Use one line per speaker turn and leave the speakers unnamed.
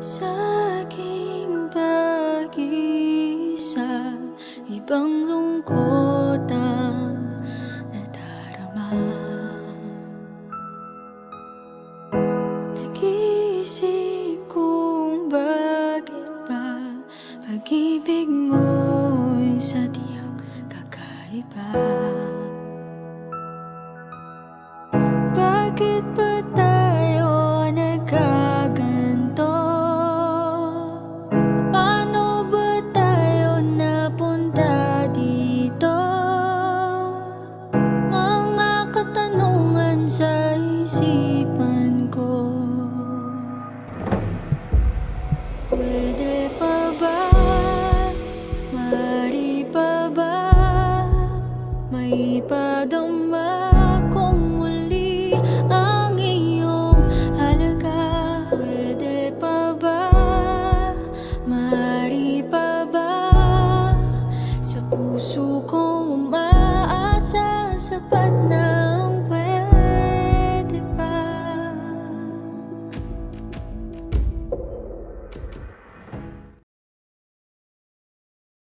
Sa aking pag-iisa Ibang lungkot ang nadarama Nag-iisip kung bakit ba Pag-ibig mo'y sadyang kakaiba Pwede pa ba? Mari pa ba? May padama